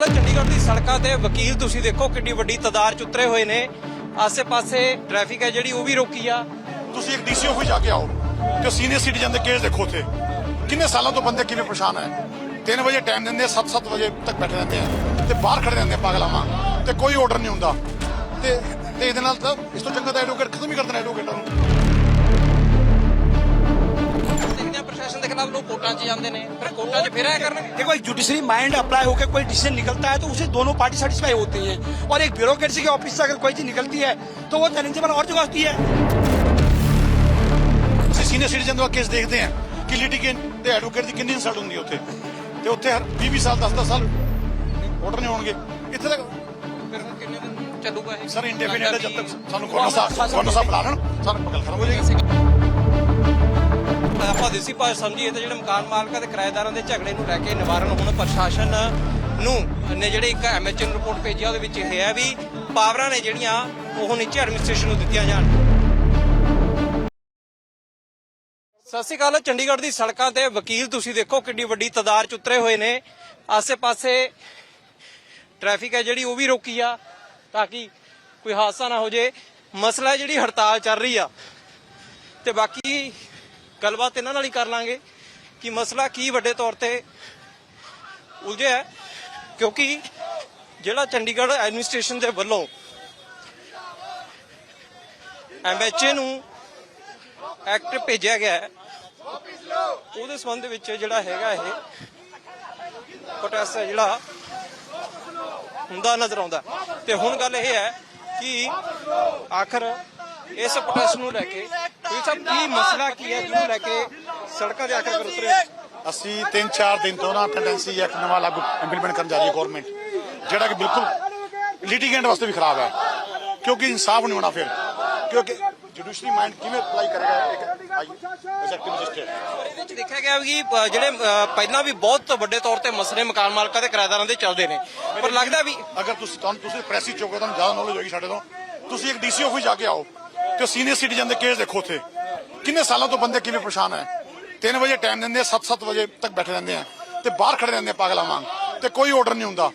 ਚੰਡੀਗੜ੍ਹ ਦੀ ਸੜਕਾਂ ਤੇ ਵਕੀਲ ਤੁਸੀਂ ਦੇਖੋ ਕਿੰਨੀ ਵੱਡੀ ਤਾਦਾਦ ਚ ਉਤਰੇ ਹੋਏ ਨੇ। ਆਸੇ-ਪਾਸੇ ਟ੍ਰੈਫਿਕ ਹੈ ਜਿਹੜੀ, ਉਹ ਵੀ ਰੋਕੀ ਆ। ਤੁਸੀਂ ਇੱਕ ਡੀਸੀ ਆਫਿਸ ਜਾ ਕੇ ਆਓ ਤੇ ਸੀਨੀਅਰ ਸਿਟੀਜ਼ਨ ਦੇ ਕੇਸ ਦੇਖੋ ਉੱਥੇ। ਕਿੰਨੇ ਸਾਲਾਂ ਤੋਂ ਬੰਦੇ ਕਿਵੇਂ ਪਰੇਸ਼ਾਨ ਹੈ? 3 ਵਜੇ ਟਾਈਮ ਦਿੰਦੇ 7-7 ਵਜੇ ਤੱਕ ਬੈਠੇ ਰਹਿੰਦੇ ਆ ਤੇ ਬਾਹਰ ਖੜੇ ਰਹਿੰਦੇ ਪਾਗਲਾਵਾਂ ਤੇ ਕੋਈ ਆਰਡਰ ਨਹੀਂ ਹੁੰਦਾ। ਤੇ ਤੇ ਇਹਦੇ ਨਾਲ ਤਾਂ ਇਸ ਤੋਂ ਚੰਗਾ ਤਾਂ ਐਡਵੋਕੇਟ ਖਤਮ ਹੀ ਕਰ ਦੇਣਾ ਐਡਵੋਕੇਟਾਂ ਨੂੰ ਪ੍ਰਸ਼ਾਸਨ ਦੇ ਖਿਲਾਫ ਲੋਕ ਕੋਰਟਾਂ 'ਚ ਜਾਂਦੇ ਨੇ ਫਿਰ ਕੋਰਟਾਂ 'ਚ ਫਿਰ ਆਇਆ ਕਰਨਗੇ देखो एक जुडिशरी माइंड अप्लाई होकर कोई डिसीजन निकलता है तो उसे दोनों पार्टी सेटिस्फाई होती हैं और एक ब्यूरोक्रेसी के ऑफिस से अगर कोई चीज निकलती है तो वो चैलेंजेबल और जगह होती है ਅਸੀਂ ਸੀਨੀਅਰ ਸਿਟੀਜ਼ਨ ਦਾ ਕੇਸ ਦੇਖਦੇ ਆ ਕਿ ਲਿਟੀਗੇਂਟ ਤੇ ਐਡਵੋਕੇਟ ਦੀ ਕਿੰਨੀ ਇਨਸਲਟ ਹੁੰਦੀ ਹੈ ਉੱਥੇ ਤੇ ਉੱਥੇ ਹਰ 20 ਸਾਲ 10-10 ਸਾਲ ਆਰਡਰ ਨਹੀਂ ਹੋਣਗੇ ਇੱਥੇ ਤੱਕ ਫਿਰ ਹੁਣ ਕਿੰਨੇ ਦਿਨ ਚੱਲੂਗਾ ਇਹ ਸਰ ਇੰਡੈਫੀਨਿਟ ਹੈ ਜਦ ਤੱਕ ਸਾਨੂੰ ਗਵਰਨਰ ਸਾਹਿਬ ਗਵਰਨਰ ਸਾਹਿਬ ਬੁਲਾ ਲੈਣ ਸਾਨੂੰ ਗੱਲ ਖਤਮ ਹੋ ਜਾਏਗੀ ਆਪਾਂ ਦੇਸੀ ਭਾਸ਼ਾ ਸਮਝੀਏ ਤਾਂ ਜਿਹੜੇ ਮਕਾਨ ਮਾਲਕਾਂ ਤੇ ਕਿਰਾਏਦਾਰਾਂ ਦੇ ਝਗੜੇ ਨੂੰ ਲੈ ਕੇ ਨਿਵਾਰਨ ਹੁਣ ਪ੍ਰਸ਼ਾਸਨ ਨੂੰ ਨੇ ਜਿਹੜੇ ਇੱਕ ਐਮਐਚਏ ਰਿਪੋਰਟ ਭੇਜੀ ਉਹਦੇ ਵਿੱਚ ਇਹ ਹੈ ਵੀ ਪਾਵਰਾਂ ਨੇ ਜਿਹੜੀਆਂ ਉਹ ਨੀਚੇ ਐਡਮਿਨਿਸਟ੍ਰੇਸ਼ਨ ਨੂੰ ਦਿੱਤੀਆਂ ਜਾਣ। ਸਤਿ ਸ਼੍ਰੀ ਅਕਾਲ, ਚੰਡੀਗੜ੍ਹ ਦੀ ਸੜਕਾਂ ਤੇ ਵਕੀਲ ਤੁਸੀਂ ਦੇਖੋ ਕਿੰਨੀ ਵੱਡੀ ਤਾਦਾਦ ਚ ਉਤਰੇ ਹੋਏ ਨੇ। ਆਸੇ-ਪਾਸੇ ਟ੍ਰੈਫਿਕ ਹੈ ਜਿਹੜੀ, ਉਹ ਵੀ ਰੋਕੀ ਆ ਤਾਂ ਕਿ ਕੋਈ ਹਾਦਸਾ ਨਾ ਹੋ ਜੇ ਮਸਲਾ ਜਿਹੜੀ ਹੜਤਾਲ ਚੱਲ ਰਹੀ ਆ ਤੇ ਬਾਕੀ ਗੱਲਬਾਤ ਇਹਨਾਂ ਨਾਲ ਹੀ ਕਰ ਲਾਂਗੇ ਕਿ ਮਸਲਾ ਕੀ ਵੱਡੇ ਤੌਰ ਤੇ ਉਲਝਿਆ ਹੈ, ਕਿਉਂਕਿ ਜਿਹੜਾ ਚੰਡੀਗੜ੍ਹ ਐਡਮਿਨਿਸਟ੍ਰੇਸ਼ਨ ਦੇ ਵੱਲੋਂ ਐਮਐਚਏ ਨੂੰ ਐਕਟ ਭੇਜਿਆ ਗਿਆ ਹੈ, ਉਹਦੇ ਸੰਬੰਧ ਵਿੱਚ ਜਿਹੜਾ ਹੈਗਾ ਇਹ ਪ੍ਰੋਟੈਸਟ ਜਿਹੜਾ ਹੁੰਦਾ ਨਜ਼ਰ ਆਉਂਦਾ ਤੇ ਹੁਣ ਗੱਲ ਇਹ ਹੈ ਕਿ ਆਖਰ ਇਸ ਪ੍ਰੋਟੈਸਟ ਨੂੰ ਲੈ ਕੇ। ਇਹ ਸਭ ਕੀ ਮਸਲਾ ਕੀ ਹੈ? ਜਿਹਨੂੰ ਲੈ ਕੇ ਸੜਕਾਂ ਦੇ ਆਖਰ ਕਰ ਉਤਰੇ? ਅਸੀਂ 3-4 ਦਿਨ ਤੋਂ ਨਾ ਟੈਂਡੈਂਸੀ ਐਕਟ ਨਵਾਂ ਲਾਗੂ ਇੰਪਲੀਮੈਂਟ ਕਰਨ ਜਾ ਰਹੀ ਹੈ ਗਵਰਨਮੈਂਟ ਜਿਹੜਾ ਕਿ ਬਿਲਕੁਲ ਲਿਟੀਗੈਂਟ ਵਾਸਤੇ ਵੀ ਖਰਾਬ ਹੈ। ਕਿਉਂਕਿ ਇਨਸਾਫ ਨਹੀਂ ਹੋਣਾ ਫਿਰ। ਕਿਉਂਕਿ ਜੁਡੀਸ਼ਰੀ ਮਾਈਂਡ ਕਿਵੇਂ ਅਪਲਾਈ ਕਰੇਗਾ ਇੱਕ ਐਗਜ਼ੈਕਟਿਵ ਮੈਜਿਸਟ੍ਰੇਟ ਇਹਦੇ ਵਿੱਚ ਦੇਖਿਆ ਗਿਆ ਵੀ ਅ, ਜਿਹੜੇ ਪਹਿਲਾਂ ਵੀ ਬਹੁਤ ਵੱਡੇ ਤੌਰ ਤੇ ਮਸਲੇ ਮਕਾਨ ਮਾਲਕਾਂ ਤੇ ਕਿਰਾਏਦਾਰਾਂ ਦੇ ਚੱਲਦੇ ਨੇ। ਪਰ ਲੱਗਦਾ ਵੀ ਅਗਰ ਤੁਸੀਂ ਤੁਹਾਨੂੰ ਤੁਸੀਂ ਪ੍ਰੈਸੀ ਚੋਕੋ ਤੁਹਾਨੂੰ ਜ਼ਿਆਦਾ ਨੌਲੇਜ ਹੋਏਗੀ ਸਾਡੇ ਤੋਂ। ਤੁਸੀਂ ਇੱਕ ਡੀਸੀ ਆਫਿਸ ਜਾ ਕੇ ਆਓ। ਤੇ ਸੀਨੀਅਰ ਸਿਟੀਜ਼ਨ ਦੇ ਕੇਸ ਦੇਖੋ ਉੱਥੇ। ਕਿੰਨੇ ਸਾਲਾਂ ਤੋਂ ਬੰਦੇ ਕਿਵੇਂ ਪਰੇਸ਼ਾਨ ਹੈ? 3 ਵਜੇ ਟਾਈਮ ਦਿੰਦੇ 7-7 ਵਜੇ ਤੱਕ ਬੈਠੇ ਰਹਿੰਦੇ ਆ। ਤੇ ਬਾਹਰ ਖੜੇ ਰਹਿੰਦੇ ਆ ਵਾਂਗ। ਤੇ ਕੋਈ ਆਰਡਰ ਨਹੀਂ ਹੁੰਦਾ।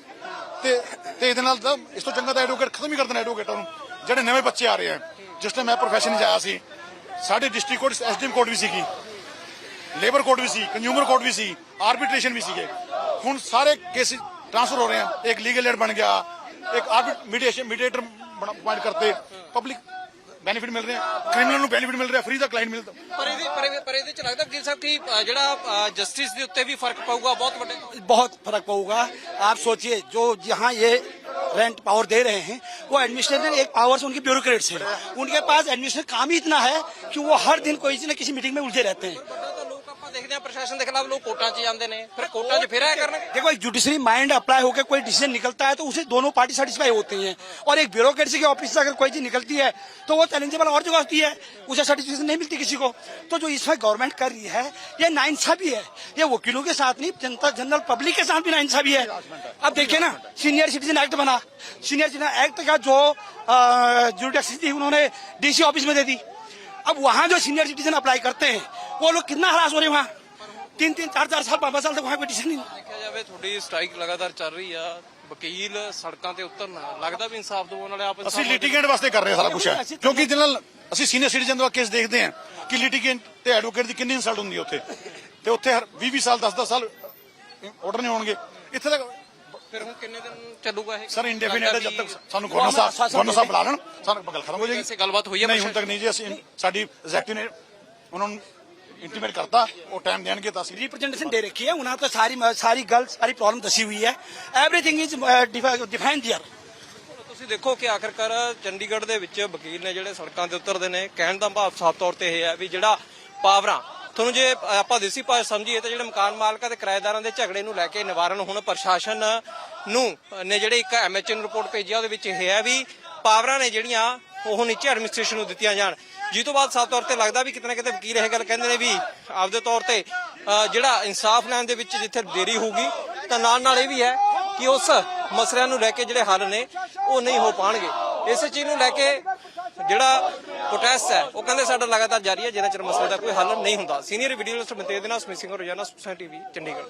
ਤੇ ਤੇ ਇਹਦੇ ਨਾਲ ਤਾਂ ਇਸ ਤੋਂ ਚੰਗਾ ਤਾਂ ਐਡਵੋਕੇਟ ਖਤਮ ਹੀ ਕਰ ਦੇਣਾ ਐਡਵੋਕੇਟਾਂ ਨੂੰ ਜਿਹੜੇ ਨਵੇਂ ਬੱਚੇ ਆ ਰਹੇ ਆ। ਜਿਸ ਟਾਈਮ ਮੈਂ ਪ੍ਰੋਫੈਸ਼ਨ 'ਚ ਆਇਆ ਸੀ, ਸਾਡੇ ਡਿਸਟ੍ਰਿਕਟ ਕੋਰਟ ਐਸਡੀਐਮ ਕੋਰਟ ਵੀ ਸੀਗੀ। ਲੇਬਰ ਕੋਰਟ ਵੀ ਸੀ ਕੰਜ਼ਿਊਮਰ ਕੋਰਟ ਵੀ ਸੀ ਆਰਬਿਟ੍ਰੇਸ਼ਨ ਵੀ ਸੀਗੇ। ਹੁਣ ਸਾਰੇ ਕੇਸ ਟ੍ਰਾਂਸਫਰ ਹੋ ਰਹੇ ਆ। ਇੱਕ ਲੀਗਲ ਏਡ ਬਣ ਗਿਆ। ਇੱਕ ਆਰਬਿਟ ਮੀਡੀਏਸ਼ਨ ਮੀਡੀਏਟਰ ਅਪਾਇੰਟ ਕਰਤੇ। ਪਬਲਿਕ ਬੈਨੀਫਿਟ ਮਿਲ ਰਹੇ ਆ ਕ੍ਰਿਮੀਨਲ ਨੂੰ ਬੈਨੀਫਿਟ ਮਿਲ ਰਿਹਾ ਫ੍ਰੀ ਦਾ ਕਲਾਇੰਟ ਮਿਲਦਾ ਪਰ ਇਹਦੇ ਪਰ ਇਹਦੇ- ਪਰ ਇਹਦੇ ਚ ਲੱਗਦਾ ਵਕੀਲ ਸਾਹਿਬ ਕਿ ਅ, ਜਿਹੜਾ ਜਸਟਿਸ ਦੇ ਉੱਤੇ ਵੀ ਫਰਕ ਪਊਗਾ ਬਹੁਤ ਵੱਡੇ ਤੌਰ ਤੇ। बहुत फर्क पड़ेगा आप सोचिए जो जहाँ ये रेंट पावर दे रहे हैं वो एडमिनिस्ट्रेटर एक पावर से उनके ब्यूरोक्रेट्स हैं उनके पास एडमिनिस्ट्रेटर काम ही इतना है कि वो हर दिन कोई न किसी मीटिंग में उलझे रहते हैं ਤਾਂ ਲੋਕ ਆਪਾਂ ਦੇਖਦੇ ਆ ਪ੍ਰਸ਼ਾਸਨ ਦੇ ਖਿਲਾਫ ਲੋਕ ਕੋਰਟਾਂ 'ਚ ਜਾਂਦੇ ਨੇ ਫਿਰ ਕੋਰਟਾਂ 'ਚ ਫਿਰ ਆਇਆ ਕਰਨਗੇ देखो एक जुडिशरी माइंड अप्लाई होकर कोई डिसीजन निकलता है तो उसे दोनों पार्टी सेटिस्फाई होती हैं और एक ब्यूरोक्रेसी के ऑफिस से अगर कोई चीज निकलती है तो वो चैलेंजेबल और जगह होती है उसे सर्टिफिकेशन नहीं मिलती किसी को तो जो इसमें गवर्नमेंट कर रही है ये नाइंसाफी है ये वकीलों के साथ नहीं जनता जनरल पब्लिक के साथ भी नाइंसाफी है अब देखिए ना सीनियर सिटीजन एक्ट बना सीनियर सिटीजन एक्ट का जो जुडिशरी थी उन्होंने डीसी ऑफिस में दे दी अब वहाँ जो सीनियर सिटीजन अप्लाई करते हैं वो लोग कितना हरास हो रहे हैं वहाँ ਤਿੰਨ ਤਿੰਨ ਚਾਰ ਚਾਰ ਸਾਲ ਬਾਬਾ ਸਾਲ ਤੱਕ ਕੰਪੀਟੀਸ਼ਨ ਨਹੀਂ ਦੇਖਿਆ ਜਾਵੇ ਤੁਹਾਡੀ ਸਟ੍ਰਾਈਕ ਲਗਾਤਾਰ ਚੱਲ ਰਹੀ ਆ। ਵਕੀਲ ਸੜਕਾਂ ਤੇ ਉਤਰਨਾ ਲੱਗਦਾ ਵੀ ਇਨਸਾਫ ਦਿਵਾਉਣ ਵਾਲੇ ਆਪ ਅਸੀਂ ਲਿਟੀਗੈਂਟ ਵਾਸਤੇ ਕਰ ਰਹੇ ਸਾਰਾ ਕੁਝ ਕਿਉਂਕਿ ਜਿਹਨਾਂ ਅਸੀਂ ਸੀਨੀਅਰ ਸਿਟੀਜ਼ਨ ਦਾ ਕੇਸ ਦੇਖਦੇ ਆ ਕਿ ਲਿਟੀਗੈਂਟ ਤੇ ਐਡਵੋਕੇਟ ਦੀ ਕਿੰਨੀ ਇਨਸਲਟ ਹੁੰਦੀ ਉੱਥੇ। ਤੇ ਉੱਥੇ 20 20 ਸਾਲ 10 10 ਸਾਲ ਆਰਡਰ ਨਹੀਂ ਹੋਣਗੇ। ਇੱਥੇ ਤੱਕ ਫਿਰ ਹੁਣ ਕਿੰਨੇ ਦਿਨ ਚੱਲੂਗਾ ਇਹ? ਸਰ ਇੰਡੈਫੀਨਿਟ ਜਦ ਤੱਕ ਸਾਨੂੰ ਗਵਰਨਰ ਸਾਹਿਬ ਗਵਰਨਰ ਸਾਹਿਬ ਬੁਲਾ ਲੈਣ। ਸਾਨੂੰ ਗੱਲ ਖਤਮ ਹੋ ਜਾਏਗੀ। ਨਹੀਂ ਹੁਣ ਤੱਕ ਨਹੀਂ ਜੀ ਅਸੀਂ ਸਾਡੀ ਐਗਜ਼ੈਕਟਿਵ ਨੇ ਇੰਟੀਮੇਟ ਕਰਤਾ ਉਹ ਟਾਈਮ ਦੇਣਗੇ ਤਾਂ ਅਸੀਂ ਜੀ ਦੇ ਰੱਖੀ ਹੈ ਉਹਨਾਂ ਤੋਂ ਸਾਰੀ ਸਾਰੀ ਗੱਲ ਸਾਰੀ ਪ੍ਰੋਬਲਮ ਦੱਸੀ ਹੋਈ ਹੈ। ਐਵਰੀਥਿੰਗ ਇਜ਼ ਡਿਫਾਈਨਡ ਹੇਅਰ ਤੁਸੀਂ ਦੇਖੋ ਕਿ ਆਖਰਕਾਰ ਚੰਡੀਗੜ੍ਹ ਦੇ ਵਿੱਚ ਵਕੀਲ ਨੇ ਜਿਹੜੇ ਸੜਕਾਂ ਤੇ ਉਤਰਦੇ ਨੇ ਕਹਿਣ ਦਾ ਭਾਵ ਸਾਫ਼ ਤੌਰ ਤੇ ਇਹ ਹੈ ਵੀ ਜਿਹੜਾ ਪਾਵਰਾਂ ਤੁਹਾਨੂੰ ਜੇ ਆਪਾਂ ਦੇਸੀ ਭਾਸ਼ਾ ਸਮਝੀਏ ਤਾਂ ਜਿਹੜੇ ਮਕਾਨ ਮਾਲਕਾਂ ਤੇ ਕਿਰਾਏਦਾਰਾਂ ਦੇ ਝਗੜੇ ਨੂੰ ਲੈ ਕੇ ਨਿਵਾਰਨ ਹੁਣ ਪ੍ਰਸ਼ਾਸਨ ਨੂੰ ਨੇ ਜਿਹੜੇ ਇੱਕ ਐਮਐਚਐਨ ਰਿਪੋਰਟ ਭੇਜਿਆ ਉਹਦੇ ਵਿੱਚ ਇਹ ਹੈ ਵੀ ਪਾਵਰਾਂ ਨੇ ਜਿਹੜੀਆਂ ਉਹ ਨੀਚੇ ਐਡਮਿਨਿਸਟ੍ਰੇਸ਼ਨ ਨੂੰ ਦਿੱਤੀਆਂ ਜਾਣ। ਜਿਸ ਤੋਂ ਬਾਅਦ ਸਾਫ਼ ਤੌਰ ਤੇ ਲੱਗਦਾ ਵੀ ਕਿਤੇ ਨਾ ਕਿਤੇ ਵਕੀਲ ਇਹ ਗੱਲ ਕਹਿੰਦੇ ਨੇ ਵੀ ਆਪਦੇ ਤੌਰ ਤੇ ਜਿਹੜਾ ਇਨਸਾਫ ਲੈਣ ਦੇ ਵਿੱਚ ਜਿੱਥੇ ਦੇਰੀ ਹੋਊਗੀ, ਤਾਂ ਨਾਲ ਨਾਲ ਇਹ ਵੀ ਹੈ ਕਿ ਉਸ ਮਸਲਿਆਂ ਨੂੰ ਲੈ ਕੇ ਜਿਹੜੇ ਹੱਲ ਨੇ, ਉਹ ਨਹੀਂ ਹੋ ਪਾਣਗੇ। ਇਸ ਚੀਜ਼ ਨੂੰ ਲੈ ਕੇ ਜਿਹੜਾ ਪ੍ਰੋਟੈਸਟ ਹੈ, ਉਹ ਕਹਿੰਦੇ ਸਾਡਾ ਲਗਾਤਾਰ ਜਾਰੀ ਹੈ, ਜਿੰਨਾ ਚਿਰ ਮਸਲੇ ਦਾ ਕੋਈ ਹੱਲ ਨਹੀਂ ਹੁੰਦਾ। ਸੀਨੀਅਰ ਵੀਡੀਓ ਜਰਨਲਿਸਟ ਮਨਤੇਜ ਦੇ ਨਾਲ ਸਮਿਸਿੰਗ ਰੋਜ਼ਾਨਾ ਸੁਸਾਇਟੀ ਟੀਵੀ ਚੰਡੀਗੜ੍ਹ।